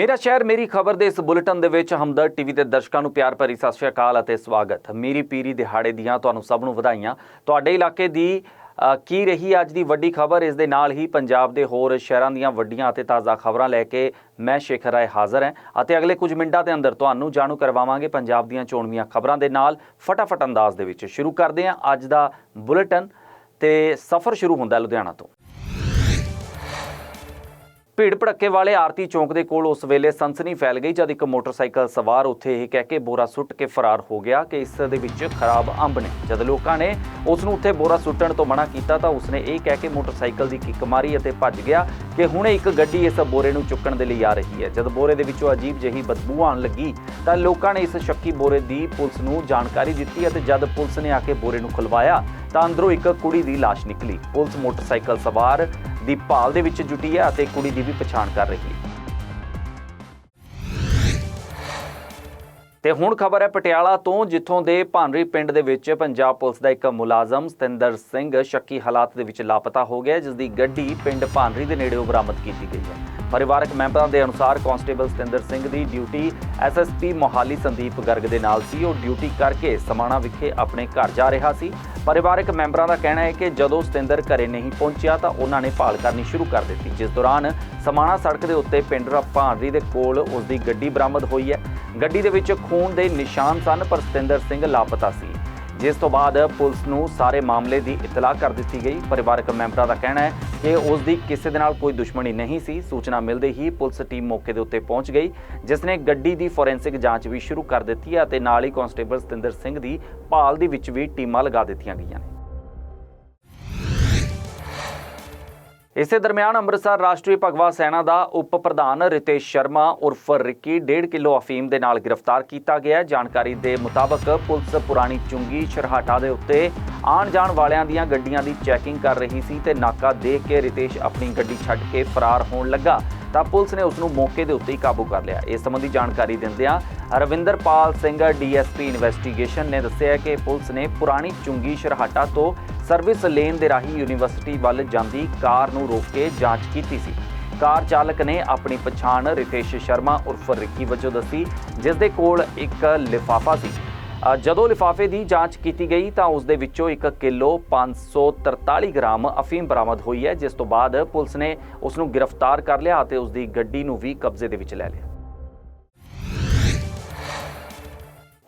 ਮੇਰਾ ਸ਼ਹਿਰ, ਮੇਰੀ ਖਬਰ ਦੇ ਇਸ ਬੁਲੇਟਿਨ ਦੇ ਵਿੱਚ ਹਮਦਰਦ ਟੀਵੀ ਦੇ ਦਰਸ਼ਕਾਂ ਨੂੰ ਪਿਆਰ ਭਰੀ ਸਤਿ ਸ਼੍ਰੀ ਅਕਾਲ ਅਤੇ ਸਵਾਗਤ। ਮੇਰੀ ਪੀਰੀ ਦਿਹਾੜੇ ਦੀਆਂ ਤੁਹਾਨੂੰ ਸਭ ਨੂੰ ਵਧਾਈਆਂ। ਤੁਹਾਡੇ ਇਲਾਕੇ ਦੀ ਕੀ ਰਹੀ ਅੱਜ ਦੀ ਵੱਡੀ ਖਬਰ? ਇਸ ਦੇ ਨਾਲ ਹੀ ਪੰਜਾਬ ਦੇ ਹੋਰ ਸ਼ਹਿਰਾਂ ਦੀਆਂ ਵੱਡੀਆਂ ਅਤੇ ਤਾਜ਼ਾ ਖਬਰਾਂ ਲੈ ਕੇ ਮੈਂ ਸ਼ੇਖਰ ਰਾਏ ਹਾਜ਼ਰ ਹਾਂ ਅਤੇ ਅਗਲੇ ਕੁਝ ਮਿੰਟਾਂ ਦੇ ਅੰਦਰ ਤੁਹਾਨੂੰ ਜਾਣੂ ਕਰਵਾਵਾਂਗੇ ਪੰਜਾਬ ਦੀਆਂ ਚੋਣਵੀਆਂ ਖਬਰਾਂ ਦੇ ਨਾਲ। ਫਟਾਫਟ ਅੰਦਾਜ਼ ਦੇ ਵਿੱਚ ਸ਼ੁਰੂ ਕਰਦੇ ਹਾਂ। ਅੱਜ ਦਾ ਬੁਲੇਟਿਨ ਤੇ ਸਫ਼ਰ ਸ਼ੁਰੂ ਹੁੰਦਾ ਲੁਧਿਆਣਾ ਤੋਂ। ਭੀੜ ਭੜੱਕੇ ਵਾਲੇ ਆਰਤੀ ਚੌਂਕ ਦੇ ਕੋਲ ਉਸ ਵੇਲੇ ਸਨਸਨੀ ਫੈਲ ਗਈ ਜਦ ਇੱਕ ਮੋਟਰਸਾਈਕਲ ਸਵਾਰ ਉੱਥੇ ਇਹ ਕਹਿ ਕੇ ਬੋਰਾ ਸੁੱਟ ਕੇ ਫਰਾਰ ਹੋ ਗਿਆ ਕਿ ਇਸ ਦੇ ਵਿੱਚ ਖਰਾਬ ਅੰਬ ਨੇ। ਜਦ ਲੋਕਾਂ ਨੇ ਉਸ ਨੂੰ ਉੱਥੇ ਬੋਰਾ ਸੁੱਟਣ ਤੋਂ ਮਨਾ ਕੀਤਾ ਤਾਂ ਉਸਨੇ ਇਹ ਕਹਿ ਕੇ ਮੋਟਰਸਾਈਕਲ ਦੀ ਕਿੱਕ ਮਾਰੀ ਅਤੇ ਭੱਜ ਗਿਆ ਕਿ ਹੁਣੇ ਇੱਕ ਗੱਡੀ ਇਸ ਬੋਰੇ ਨੂੰ ਚੁੱਕਣ ਦੇ ਲਈ ਆ ਰਹੀ ਹੈ। ਜਦ ਬੋਰੇ ਦੇ ਵਿੱਚੋਂ ਅਜੀਬ ਜਿਹੀ ਬਦਬੂ ਆਉਣ ਲੱਗੀ ਤਾਂ ਲੋਕਾਂ ਨੇ ਇਸ ਸ਼ੱਕੀ ਬੋਰੇ ਦੀ ਪੁਲਿਸ ਨੂੰ ਜਾਣਕਾਰੀ ਦਿੱਤੀ ਅਤੇ ਜਦ ਪੁਲਿਸ ਨੇ ਆ ਕੇ ਬੋਰੇ ਨੂੰ ਖੁਲਵਾਇਆ ਤਾਂ ਅੰਦਰੋਂ ਇੱਕ ਕੁੜੀ ਦੀ ਲਾਸ਼ ਨਿਕਲੀ। ਪੁਲਿਸ ਮੋਟਰਸਾਈਕਲ ਸਵਾਰ ਦੀ ਭਾਲ ਦੇ ਵਿੱਚ ਜੁਟੀ ਹੈ ਅਤੇ ਕੁੜੀ ਦੀ ਵੀ ਪਛਾਣ ਕਰ ਰਹੀ ਹੈ। ਤੇ ਹੁਣ ਖਬਰ ਹੈ ਪਟਿਆਲਾ ਤੋਂ ਜਿੱਥੋਂ ਦੇ ਭਾਨਰੀ ਪਿੰਡ ਦੇ ਵਿੱਚ ਪੰਜਾਬ ਪੁਲਿਸ ਦਾ ਇੱਕ ਮੁਲਾਜ਼ਮ ਸਤਿੰਦਰ ਸਿੰਘ ਸ਼ੱਕੀ ਹਾਲਾਤ ਦੇ ਵਿੱਚ ਲਾਪਤਾ ਹੋ ਗਿਆ ਹੈ, ਜਿਸ ਦੀ ਗੱਡੀ ਪਿੰਡ ਭਾਨਰੀ ਦੇ ਨੇੜਿਓਂ ਬਰਾਮਦ ਕੀਤੀ ਗਈ ਹੈ। ਪਰਿਵਾਰਕ ਮੈਂਬਰਾਂ ਦੇ ਅਨੁਸਾਰ ਕਾਂਸਟੇਬਲ ਸਤਿੰਦਰ ਸਿੰਘ ਦੀ ਡਿਊਟੀ ਐਸਐਸਪੀ ਮੋਹਾਲੀ ਸੰਦੀਪ ਗਰਗ ਦੇ ਨਾਲ ਸੀ। ਉਹ ਡਿਊਟੀ ਕਰਕੇ ਸਮਾਣਾ ਵਿਖੇ ਆਪਣੇ ਘਰ ਜਾ ਰਿਹਾ ਸੀ। ਪਰਿਵਾਰਕ ਮੈਂਬਰਾਂ ਦਾ ਕਹਿਣਾ ਹੈ ਕਿ ਜਦੋਂ ਸਤਿੰਦਰ ਘਰੇ ਨਹੀਂ ਪਹੁੰਚਿਆ ਤਾਂ ਉਹਨਾਂ ਨੇ ਭਾਲ ਕਰਨੀ ਸ਼ੁਰੂ ਕਰ ਦਿੱਤੀ। ਜਿਸ ਦੌਰਾਨ ਸਮਾਣਾ ਸੜਕ ਦੇ ਉੱਤੇ ਪਿੰਡ ਭਾਂਡਰੀ ਦੇ ਕੋਲ ਉਸ ਦੀ ਗੱਡੀ ਬਰਾਮਦ ਹੋਈ ਹੈ। ਗੱਡੀ ਦੇ ਵਿੱਚ ਖੂਨ ਦੇ ਨਿਸ਼ਾਨ ਸਨ, ਪਰ ਸਤਿੰਦਰ ਸਿੰਘ ਲਾਪਤਾ ਸੀ। ਜਿਸ ਤੋਂ ਬਾਅਦ ਪੁਲਿਸ ਨੂੰ ਸਾਰੇ ਮਾਮਲੇ ਦੀ ਇਤਲਾਹ ਕਰ ਦਿੱਤੀ ਗਈ। ਪਰਿਵਾਰਕ ਮੈਂਬਰਾਂ ਦਾ ਕਹਿਣਾ ਹੈ ਕਿ ਉਸ ਦੀ ਕਿਸੇ ਦੇ ਨਾਲ ਕੋਈ ਦੁਸ਼ਮਣੀ ਨਹੀਂ ਸੀ। ਸੂਚਨਾ ਮਿਲਦੇ ਹੀ ਪੁਲਿਸ ਟੀਮ ਮੌਕੇ ਦੇ ਉੱਤੇ ਪਹੁੰਚ ਗਈ, ਜਿਸ ਨੇ ਗੱਡੀ ਦੀ ਫੋਰੈਂਸਿਕ ਜਾਂਚ ਵੀ ਸ਼ੁਰੂ ਕਰ ਦਿੱਤੀ ਹੈ ਅਤੇ ਨਾਲ ਹੀ ਕਾਂਸਟੇਬਲ ਸਤਿੰਦਰ ਸਿੰਘ ਦੀ ਭਾਲ ਦੇ ਵਿੱਚ ਵੀ ਟੀਮਾਂ ਲਗਾ ਦਿੱਤੀਆਂ ਗਈਆਂ ਨੇ। ਇਸੇ ਦਰਮਿਆਨ ਅੰਮ੍ਰਿਤਸਰ ਰਾਸ਼ਟਰੀ ਭਗਵਾ ਸੈਨਾ ਦਾ ਉਪ ਪ੍ਰਧਾਨ ਰਿਤੇਸ਼ ਸ਼ਰਮਾ ਉਰਫ ਰਿੱਕੀ 1.5 ਕਿਲੋ ਅਫੀਮ ਦੇ ਨਾਲ ਗ੍ਰਿਫਤਾਰ ਕੀਤਾ ਗਿਆ ਜਾਣਕਾਰੀ ਦੇ ਮੁਤਾਬਕ ਪੁਲਿਸ ਪੁਰਾਣੀ ਚੁੰਗੀ ਛਰਹਾਟਾ ਦੇ ਉੱਤੇ ਆਉਣ ਜਾਣ ਵਾਲਿਆਂ ਦੀਆਂ ਗੱਡੀਆਂ ਦੀ ਚੈਕਿੰਗ ਕਰ ਰਹੀ ਸੀ ਤੇ ਨਾਕਾ ਦੇਖ ਕੇ ਰਿਤੇਸ਼ ਆਪਣੀ ਗੱਡੀ ਛੱਡ ਕੇ ਫਰਾਰ ਹੋਣ ਲੱਗਾ। ਤਾਂ ਪੁਲਿਸ ਨੇ ਉਸ ਨੂੰ ਮੌਕੇ ਦੇ ਉੱਤੇ ਹੀ ਕਾਬੂ ਕਰ ਲਿਆ। ਇਸ ਸੰਬੰਧੀ ਜਾਣਕਾਰੀ ਦਿੰਦਿਆਂ ਰਵਿੰਦਰਪਾਲ ਸਿੰਘ ਡੀਐਸਪੀ ਇਨਵੈਸਟੀਗੇਸ਼ਨ ਨੇ ਦੱਸਿਆ ਕਿ ਪੁਲਿਸ ਨੇ ਪੁਰਾਣੀ ਚੁੰਗੀ ਸ਼ਰਹਾਟਾ ਤੋਂ ਸਰਵਿਸ ਲੇਨ ਦੇ ਰਾਹੀਂ ਯੂਨੀਵਰਸਿਟੀ ਵੱਲ ਜਾਂਦੀ ਕਾਰ ਨੂੰ ਰੋਕ ਕੇ ਜਾਂਚ ਕੀਤੀ ਸੀ। ਕਾਰ ਚਾਲਕ ਨੇ ਆਪਣੀ ਪਛਾਣ ਰਿਤੇਸ਼ ਸ਼ਰਮਾ ਉਰਫ ਰਿੱਕੀ ਵਜੋਂ ਦੱਸੀ ਜਿਸ ਦੇ ਕੋਲ ਇੱਕ ਲਿਫਾਫਾ ਸੀ। ਜਦੋਂ ਲਿਫਾਫੇ ਦੀ ਜਾਂਚ ਕੀਤੀ ਗਈ ਤਾਂ ਉਸ ਦੇ ਵਿੱਚੋਂ 1 ਕਿਲੋ 543 ਗ੍ਰਾਮ ਅਫੀਮ ਬਰਾਮਦ ਹੋਈ ਹੈ, ਜਿਸ ਤੋਂ ਬਾਅਦ ਪੁਲਿਸ ਨੇ ਉਸ ਨੂੰ ਗ੍ਰਿਫਤਾਰ ਕਰ ਲਿਆ ਅਤੇ ਉਸ ਦੀ ਗੱਡੀ ਨੂੰ ਵੀ ਕਬਜ਼ੇ ਦੇ ਵਿੱਚ ਲੈ ਲਿਆ।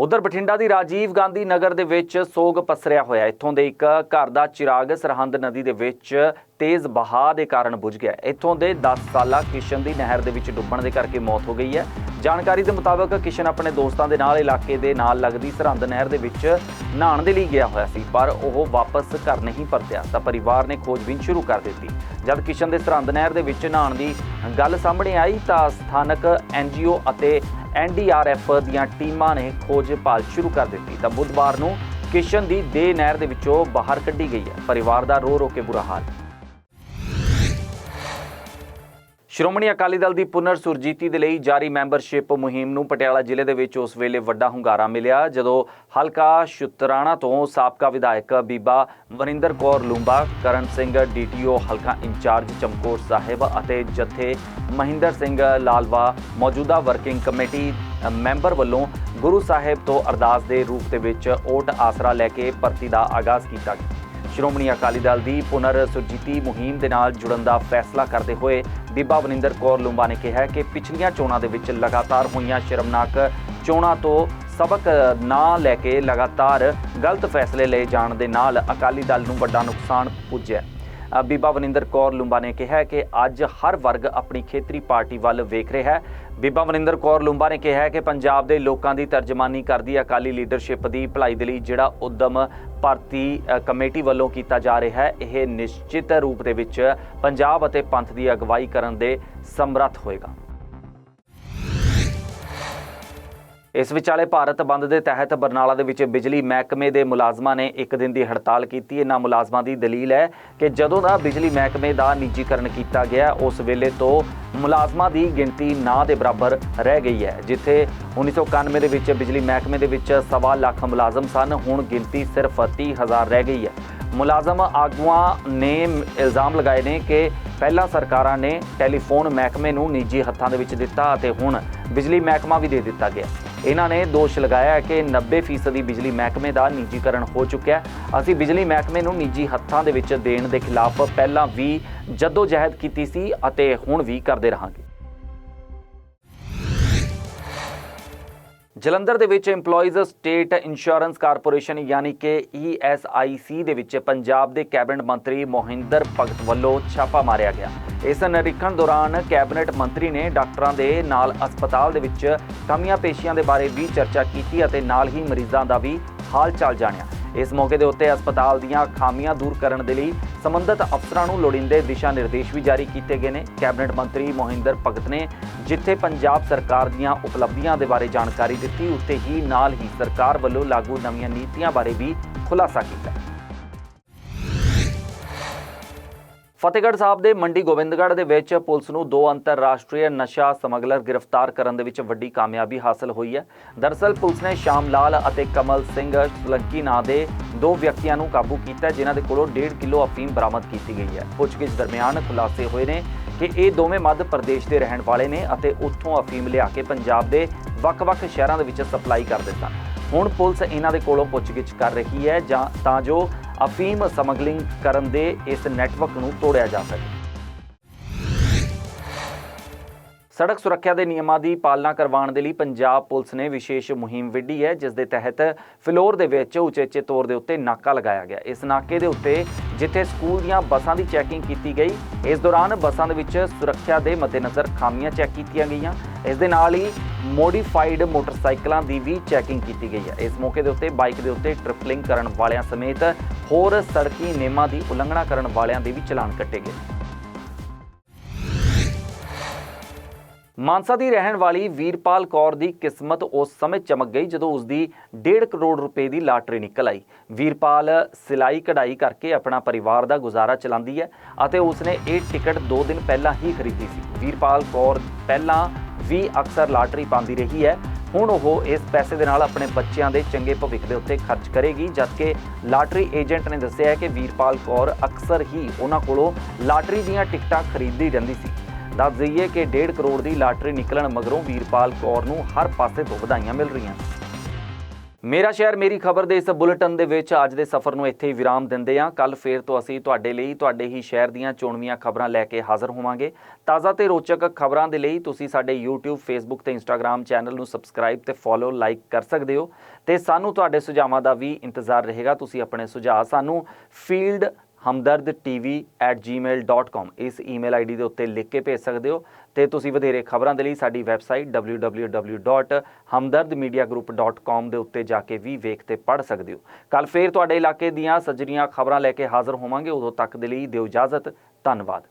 ਉਧਰ ਬਠਿੰਡਾ ਦੀ ਰਾਜੀਵ ਗਾਂਧੀ ਨਗਰ ਦੇ ਵਿੱਚ ਸੋਗ ਪਸਰਿਆ ਹੋਇਆ। ਇੱਥੋਂ ਦੇ ਇੱਕ ਘਰ ਦਾ ਚਿਰਾਗ ਸਰਹੰਦ ਨਦੀ ਦੇ ਵਿੱਚ ਤੇਜ਼ ਬਹਾਅ ਦੇ ਕਾਰਨ ਬੁਝ ਗਿਆ। ਇੱਥੋਂ ਦੇ 10 ਸਾਲਾ ਕਿਸ਼ਨ ਦੀ ਨਹਿਰ ਦੇ ਵਿੱਚ ਡੁੱਬਣ ਦੇ ਕਰਕੇ ਮੌਤ ਹੋ ਗਈ ਹੈ। ਜਾਣਕਾਰੀ ਦੇ ਮੁਤਾਬਕ ਕਿਸ਼ਨ ਆਪਣੇ ਦੋਸਤਾਂ ਦੇ ਨਾਲ ਇਲਾਕੇ ਦੇ ਨਾਲ ਲੱਗਦੀ ਸਰਹੰਦ ਨਹਿਰ ਦੇ ਵਿੱਚ ਨਹਾਉਣ ਦੇ ਲਈ ਗਿਆ ਹੋਇਆ ਸੀ, ਪਰ ਉਹ ਵਾਪਸ ਘਰ ਨਹੀਂ ਪਰਤਿਆ, ਤਾਂ ਪਰਿਵਾਰ ਨੇ ਖੋਜਬੀਨ ਸ਼ੁਰੂ ਕਰ ਦਿੱਤੀ। ਜਦ ਕਿਸ਼ਨ ਦੇ ਸਰਹੰਦ ਨਹਿਰ ਦੇ ਵਿੱਚ ਨਹਾਉਣ ਦੀ ਗੱਲ ਸਾਹਮਣੇ ਆਈ, ਤਾਂ ਸਥਾਨਕ ਐਨਜੀਓ ਅਤੇ ਐਨਡੀਆਰਐਫ ਦੀਆਂ ਟੀਮਾਂ ਨੇ ਖੋਜ ਭਾਲ ਸ਼ੁਰੂ ਕਰ ਦਿੱਤੀ। ਤਾਂ ਬੁੱਧਵਾਰ ਨੂੰ ਕਿਸ਼ਨ ਦੀ ਦੇਹ ਨਹਿਰ ਦੇ ਵਿੱਚੋਂ ਬਾਹਰ ਕੱਢੀ ਗਈ ਹੈ। ਪਰਿਵਾਰ ਦਾ ਰੋ ਰੋ ਕੇ ਬੁਰਾ ਹਾਲ। ਸ਼੍ਰੋਮਣੀ ਅਕਾਲੀ ਦਲ ਦੀ ਪੁਨਰ ਸੁਰਜੀਤੀ ਦੇ ਲਈ ਜਾਰੀ ਮੈਂਬਰਸ਼ਿਪ ਮੁਹਿੰਮ ਨੂੰ ਪਟਿਆਲਾ ਜ਼ਿਲ੍ਹੇ ਦੇ ਵਿੱਚ ਉਸ ਵੇਲੇ ਵੱਡਾ ਹੁੰਗਾਰਾ ਮਿਲਿਆ, ਜਦੋਂ ਹਲਕਾ ਸ਼ੁਤਰਾਣਾ ਤੋਂ ਸਾਬਕਾ ਵਿਧਾਇਕ ਬੀਬਾ ਵਰਿੰਦਰ ਕੌਰ ਲੂੰਬਾ, ਕਰਨ ਸਿੰਘ ਡੀਟੀਓ ਹਲਕਾ ਇੰਚਾਰਜ ਚਮਕੌਰ ਸਾਹਿਬ ਅਤੇ ਜਥੇ ਮਹਿੰਦਰ ਸਿੰਘ ਲਾਲਵਾ ਮੌਜੂਦਾ ਵਰਕਿੰਗ ਕਮੇਟੀ ਮੈਂਬਰ ਵੱਲੋਂ ਗੁਰੂ ਸਾਹਿਬ ਤੋਂ ਅਰਦਾਸ ਦੇ ਰੂਪ ਦੇ ਵਿੱਚ ਓਟ ਆਸਰਾ ਲੈ ਕੇ ਭਰਤੀ ਦਾ ਆਗਾਜ਼ ਕੀਤਾ ਗਿਆ। ਸ਼੍ਰੋਮਣੀ ਅਕਾਲੀ ਦਲ ਦੀ ਪੁਨਰ ਸੁਰਜੀਤੀ ਮੁਹਿੰਮ ਦੇ ਨਾਲ ਜੁੜਨ ਦਾ ਫੈਸਲਾ ਕਰਦੇ ਹੋਏ ਬੀਬਾ ਵਨਿੰਦਰ ਕੌਰ ਲੂੰਬਾ ਨੇ ਕਿਹਾ ਕਿ ਪਿਛਲੀਆਂ ਚੋਣਾਂ ਦੇ ਵਿੱਚ ਲਗਾਤਾਰ ਹੋਈਆਂ ਸ਼ਰਮਨਾਕ ਚੋਣਾਂ ਤੋਂ ਸਬਕ ਨਾ ਲੈ ਕੇ ਲਗਾਤਾਰ ਗਲਤ ਫੈਸਲੇ ਲਏ ਜਾਣ ਦੇ ਨਾਲ ਅਕਾਲੀ ਦਲ ਨੂੰ ਵੱਡਾ ਨੁਕਸਾਨ ਪੁੱਜਿਆ। ਬੀਬਾ ਵਨਿੰਦਰ ਕੌਰ ਲੂੰਬਾ ਨੇ ਕਿਹਾ ਕਿ ਅੱਜ ਹਰ ਵਰਗ ਆਪਣੀ ਖੇਤਰੀ ਪਾਰਟੀ ਵੱਲ ਵੇਖ ਰਿਹਾ ਹੈ। ਬੀਬਾ ਵਨਿੰਦਰ ਕੌਰ ਲੂੰਬਾ ਨੇ ਕਿਹਾ ਕਿ ਪੰਜਾਬ ਦੇ ਲੋਕਾਂ ਦੀ ਤਰਜਮਾਨੀ ਕਰਦੀ ਅਕਾਲੀ ਲੀਡਰਸ਼ਿਪ ਦੀ ਭਲਾਈ ਦੇ ਲਈ ਜਿਹੜਾ ਉਦਮ ਭਰਤੀ ਕਮੇਟੀ ਵੱਲੋਂ ਕੀਤਾ ਜਾ ਰਿਹਾ ਹੈ, ਇਹ ਨਿਸ਼ਚਿਤ ਰੂਪ ਦੇ ਵਿੱਚ ਪੰਜਾਬ ਅਤੇ ਪੰਥ ਦੀ ਅਗਵਾਈ ਕਰਨ ਦੇ ਸਮਰੱਥ ਹੋਏਗਾ। ਇਸ ਵਿਚਾਲੇ ਭਾਰਤ ਬੰਦ ਦੇ ਤਹਿਤ ਬਰਨਾਲਾ ਦੇ ਵਿੱਚ ਬਿਜਲੀ ਮਹਿਕਮੇ ਦੇ ਮੁਲਾਜ਼ਮਾਂ ਨੇ ਇੱਕ ਦਿਨ ਦੀ ਹੜਤਾਲ ਕੀਤੀ। ਇਹਨਾਂ ਮੁਲਾਜ਼ਮਾਂ ਦੀ ਦਲੀਲ ਹੈ ਕਿ ਜਦੋਂ ਦਾ ਬਿਜਲੀ ਮਹਿਕਮੇ ਦਾ ਨਿੱਜੀਕਰਨ ਕੀਤਾ ਗਿਆ, ਉਸ ਵੇਲੇ ਤੋਂ ਮੁਲਾਜ਼ਮਾਂ ਦੀ ਗਿਣਤੀ ਨਾ ਦੇ ਬਰਾਬਰ ਰਹਿ ਗਈ ਹੈ, ਜਿੱਥੇ 1991 ਦੇ ਵਿੱਚ ਬਿਜਲੀ ਮਹਿਕਮੇ ਦੇ ਵਿੱਚ ਸਵਾ ਲੱਖ ਮੁਲਾਜ਼ਮ ਸਨ। ਹੁਣ ਗਿਣਤੀ ਸਿਰਫ 30000 ਰਹਿ ਗਈ ਹੈ। ਮੁਲਾਜ਼ਮ ਆਗੂਆਂ ਨੇ ਇਲਜ਼ਾਮ ਲਗਾਏ ਨੇ ਕਿ ਪਹਿਲਾਂ ਸਰਕਾਰਾਂ ਨੇ ਟੈਲੀਫੋਨ ਮਹਿਕਮੇ ਨੂੰ ਨਿੱਜੀ ਹੱਥਾਂ ਦੇ ਵਿੱਚ ਦਿੱਤਾ ਅਤੇ ਹੁਣ ਬਿਜਲੀ ਮਹਿਕਮਾ ਵੀ ਦੇ ਦਿੱਤਾ ਗਿਆ। ਇਹਨਾਂ ਨੇ ਦੋਸ਼ ਲਗਾਇਆ ਕਿ 90% ਬਿਜਲੀ ਮਹਿਕਮੇ ਦਾ ਨਿੱਜੀਕਰਨ ਹੋ ਚੁੱਕਿਆ ਹੈ। ਅਸੀਂ ਬਿਜਲੀ ਮਹਿਕਮੇ ਨੂੰ ਨਿੱਜੀ ਹੱਥਾਂ ਦੇ ਵਿੱਚ ਦੇਣ ਦੇ ਖਿਲਾਫ ਪਹਿਲਾਂ ਵੀ ਜਦੋਜਹਿਦ ਕੀਤੀ ਸੀ ਅਤੇ ਹੁਣ ਵੀ ਕਰਦੇ ਰਹਾਂਗੇ। ਜਲੰਧਰ ਦੇ ਵਿੱਚ EMPLOYEES ਸਟੇਟ ਇੰਸ਼ੋਰੈਂਸ ਕਾਰਪੋਰੇਸ਼ਨ ਯਾਨੀ ਕਿ ESIC ਦੇ ਵਿੱਚ ਪੰਜਾਬ ਦੇ ਕੈਬਨਿਟ ਮੰਤਰੀ ਮੋਹਿੰਦਰ ਭਗਤ ਵੱਲੋਂ ਛਾਪਾ ਮਾਰਿਆ ਗਿਆ। ਇਸ ਨਿਰੀਖਣ ਦੌਰਾਨ ਕੈਬਨਿਟ ਮੰਤਰੀ ਨੇ ਡਾਕਟਰਾਂ ਦੇ ਨਾਲ ਹਸਪਤਾਲ ਦੇ ਵਿੱਚ ਕਮੀਆਂ ਪੇਸ਼ੀਆਂ ਦੇ ਬਾਰੇ ਵੀ ਚਰਚਾ ਕੀਤੀ ਅਤੇ ਨਾਲ ਹੀ ਮਰੀਜ਼ਾਂ ਦਾ ਵੀ ਹਾਲ ਚਾਲ ਜਾਣਿਆ। ਇਸ ਮੌਕੇ ਦੇ ਉੱਤੇ ਹਸਪਤਾਲ ਦੀਆਂ ਖਾਮੀਆਂ ਦੂਰ ਕਰਨ ਦੇ ਲਈ ਸੰਬੰਧਿਤ ਅਫਸਰਾਂ ਨੂੰ ਲੋੜੀਂਦੇ ਦਿਸ਼ਾ ਨਿਰਦੇਸ਼ ਵੀ ਜਾਰੀ ਕੀਤੇ ਗਏ ਨੇ। ਕੈਬਨਿਟ ਮੰਤਰੀ ਮੋਹਿੰਦਰ ਭਗਤ ਨੇ ਜਿੱਥੇ ਪੰਜਾਬ ਸਰਕਾਰ ਦੀਆਂ ਉਪਲਬਧੀਆਂ ਦੇ ਬਾਰੇ ਜਾਣਕਾਰੀ ਦਿੱਤੀ ਉੱਤੇ ਹੀ ਨਾਲ ਹੀ ਸਰਕਾਰ ਵੱਲੋਂ ਲਾਗੂ ਨਵੀਆਂ ਨੀਤੀਆਂ ਬਾਰੇ ਵੀ ਖੁਲਾਸਾ ਕੀਤਾ। ਫਤਿਹਗੜ੍ਹ ਸਾਹਿਬ ਦੇ ਮੰਡੀ ਗੋਬਿੰਦਗੜ੍ਹ ਦੇ ਵਿੱਚ ਪੁਲਿਸ ਨੂੰ ਦੋ ਅੰਤਰਰਾਸ਼ਟਰੀ ਨਸ਼ਾ ਸਮਗਲਰ ਗ੍ਰਿਫਤਾਰ ਕਰਨ ਦੇ ਵਿੱਚ ਵੱਡੀ ਕਾਮਯਾਬੀ ਹਾਸਲ ਹੋਈ ਹੈ। ਦਰਅਸਲ ਪੁਲਿਸ ਨੇ ਸ਼ਾਮ ਲਾਲ ਅਤੇ ਕਮਲ ਸਿੰਘ ਸਲੰਕੀ ਨਾਂ ਦੇ ਦੋ ਵਿਅਕਤੀਆਂ ਨੂੰ ਕਾਬੂ ਕੀਤਾ ਜਿਨ੍ਹਾਂ ਦੇ ਕੋਲੋਂ 1.5 ਕਿਲੋ ਅਫੀਮ ਬਰਾਮਦ ਕੀਤੀ ਗਈ ਹੈ। ਪੁੱਛਗਿੱਛ ਦਰਮਿਆਨ ਖੁਲਾਸੇ ਹੋਏ ਨੇ ਕਿ ਇਹ ਦੋਵੇਂ ਮੱਧ ਪ੍ਰਦੇਸ਼ ਦੇ ਰਹਿਣ ਵਾਲੇ ਨੇ ਅਤੇ ਉੱਥੋਂ ਅਫੀਮ ਲਿਆ ਕੇ ਪੰਜਾਬ ਦੇ ਵੱਖ-ਵੱਖ ਸ਼ਹਿਰਾਂ ਦੇ ਵਿੱਚ ਸਪਲਾਈ ਕਰਦੇ ਸਨ ਹੁਣ ਪੁਲਿਸ ਇਹਨਾਂ ਦੇ ਕੋਲੋਂ ਪੁੱਛਗਿੱਛ ਕਰ ਰਹੀ ਹੈ ਜਾਂ ਤਾਂ ਜੋ ਅਫੀਮ ਸਮਗਲਿੰਗ ਕਰਨ ਦੇ ਇਸ ਨੈਟਵਰਕ ਨੂੰ ਤੋੜਿਆ ਜਾ ਸਕੇ। ਸੜਕ ਸੁਰੱਖਿਆ ਦੇ ਨਿਯਮਾਂ ਦੀ ਪਾਲਣਾ ਕਰਵਾਉਣ ਦੇ ਲਈ ਪੰਜਾਬ ਪੁਲਿਸ ਨੇ ਵਿਸ਼ੇਸ਼ ਮੁਹਿੰਮ ਵਿੱਢੀ ਹੈ, ਜਿਸ ਦੇ ਤਹਿਤ ਫਲੋਰ ਦੇ ਵਿੱਚ ਉਚੇਚੇ ਤੌਰ ਦੇ ਉੱਤੇ ਨਾਕਾ ਲਗਾਇਆ ਗਿਆ। ਇਸ ਨਾਕੇ ਦੇ ਉੱਤੇ ਜਿੱਥੇ ਸਕੂਲ ਦੀਆਂ ਬੱਸਾਂ ਦੀ ਚੈਕਿੰਗ ਕੀਤੀ ਗਈ, ਇਸ ਦੌਰਾਨ ਬੱਸਾਂ ਦੇ ਵਿੱਚ ਸੁਰੱਖਿਆ ਦੇ ਮੱਦੇਨਜ਼ਰ ਖਾਮੀਆਂ ਚੈੱਕ ਕੀਤੀਆਂ ਗਈਆਂ। ਇਸ ਦੇ ਨਾਲ ਹੀ ਮੋਡੀਫਾਈਡ ਮੋਟਰਸਾਈਕਲਾਂ ਦੀ ਵੀ ਚੈਕਿੰਗ ਕੀਤੀ ਗਈ ਹੈ। ਇਸ ਮੌਕੇ ਦੇ ਉੱਤੇ ਬਾਈਕ ਦੇ ਉੱਤੇ ਟ੍ਰਿਪਲਿੰਗ ਕਰਨ ਵਾਲਿਆਂ ਸਮੇਤ ਹੋਰ ਸੜਕੀ ਨਿਯਮਾਂ ਦੀ ਉਲੰਘਣਾ ਕਰਨ ਵਾਲਿਆਂ ਦੇ ਵੀ ਚਲਾਨ ਕੱਟੇ ਗਏ। ਮਾਨਸਾ ਦੀ ਰਹਿਣ ਵਾਲੀ ਵੀਰਪਾਲ ਕੌਰ ਦੀ ਕਿਸਮਤ ਉਸ ਸਮੇਂ ਚਮਕ ਗਈ ਜਦੋਂ ਉਸ ਦੀ 1.5 ਕਰੋੜ ਰੁਪਏ ਦੀ ਲਾਟਰੀ ਨਿਕਲ ਆਈ। ਵੀਰਪਾਲ ਸਿਲਾਈ ਕਢਾਈ ਕਰਕੇ ਆਪਣਾ ਪਰਿਵਾਰ ਦਾ ਗੁਜ਼ਾਰਾ ਚਲਾਉਂਦੀ ਹੈ ਅਤੇ ਉਸਨੇ ਇਹ ਟਿਕਟ 2 ਦਿਨ ਪਹਿਲਾਂ ਹੀ ਖਰੀਦੀ ਸੀ। ਵੀਰਪਾਲ ਕੌਰ ਪਹਿਲਾਂ ਵੀ ਅਕਸਰ ਲਾਟਰੀ ਪਾਉਂਦੀ ਰਹੀ ਹੈ। ਹੁਣ ਉਹ ਇਸ ਪੈਸੇ ਦੇ ਨਾਲ ਆਪਣੇ ਬੱਚਿਆਂ ਦੇ ਚੰਗੇ ਭਵਿੱਖ ਦੇ ਉੱਤੇ ਖਰਚ ਕਰੇਗੀ, ਜਦਕਿ ਲਾਟਰੀ ਏਜੰਟ ਨੇ ਦੱਸਿਆ ਹੈ ਕਿ ਵੀਰਪਾਲ ਕੌਰ ਅਕਸਰ ਹੀ ਉਹਨਾਂ ਕੋਲੋਂ ਲਾਟਰੀ ਦੀਆਂ ਟਿਕਟਾਂ ਖਰੀਦਦੀ ਰਹਿੰਦੀ ਸੀ। ਦੱਸ ਦਈਏ ਕਿ 1.5 ਕਰੋੜ ਦੀ ਲਾਟਰੀ ਨਿਕਲਣ ਮਗਰੋਂ ਵੀਰਪਾਲ ਕੌਰ ਨੂੰ ਹਰ ਪਾਸੇ ਤੋਂ ਵਧਾਈਆਂ ਮਿਲ ਰਹੀਆਂ। ਮੇਰਾ ਸ਼ਹਿਰ, ਮੇਰੀ ਖਬਰ ਦੇ ਇਸ ਬੁਲੇਟਿਨ ਦੇ ਵਿੱਚ ਅੱਜ ਦੇ ਸਫ਼ਰ ਨੂੰ ਇੱਥੇ ਹੀ ਵਿਰਾਮ ਦਿੰਦੇ ਹਾਂ। ਕੱਲ ਫੇਰ ਤੋਂ ਅਸੀਂ ਤੁਹਾਡੇ ਲਈ, ਤੁਹਾਡੇ ਹੀ ਸ਼ਹਿਰ ਦੀਆਂ ਚੋਣਵੀਆਂ ਖਬਰਾਂ ਲੈ ਕੇ ਹਾਜ਼ਰ ਹੋਵਾਂਗੇ। ਤਾਜ਼ਾ ਤੇ ਰੋਚਕ ਖਬਰਾਂ ਦੇ ਲਈ ਤੁਸੀਂ ਸਾਡੇ YouTube, Facebook ਤੇ Instagram ਚੈਨਲ ਨੂੰ ਸਬਸਕ੍ਰਾਈਬ ਤੇ ਫੋਲੋ ਲਾਈਕ ਕਰ ਸਕਦੇ ਹੋ। ਤੇ ਸਾਨੂੰ ਤੁਹਾਡੇ ਸੁਝਾਵਾਂ ਦਾ ਵੀ ਇੰਤਜ਼ਾਰ ਰਹੇਗਾ। ਤੁਸੀਂ ਆਪਣੇ ਸੁਝਾਅ ਸਾਨੂੰ ਫੀਲਡ hamdardtv@gmail.com ਇਸ ਈਮੇਲ ਆਈਡੀ ਦੇ ਉੱਤੇ ਲਿਖ ਕੇ ਭੇਜ ਸਕਦੇ ਹੋ ਤੇ ਤੁਸੀਂ ਵਧੇਰੇ ਖਬਰਾਂ ਦੇ ਲਈ ਸਾਡੀ ਵੈਬਸਾਈਟ www.hamdardmediagroup.com ਦੇ ਉੱਤੇ ਜਾ ਕੇ ਵੀ ਵੇਖ ਤੇ ਪੜ੍ਹ ਸਕਦੇ ਹੋ। ਕੱਲ ਫੇਰ ਤੁਹਾਡੇ ਇਲਾਕੇ ਦੀਆਂ ਸੱਜਰੀਆਂ ਖਬਰਾਂ ਲੈ ਕੇ ਹਾਜ਼ਰ ਹੋਵਾਂਗੇ। ਉਦੋਂ ਤੱਕ ਦੇ ਲਈ ਦਿਓ ਇਜਾਜ਼ਤ। ਧੰਨਵਾਦ।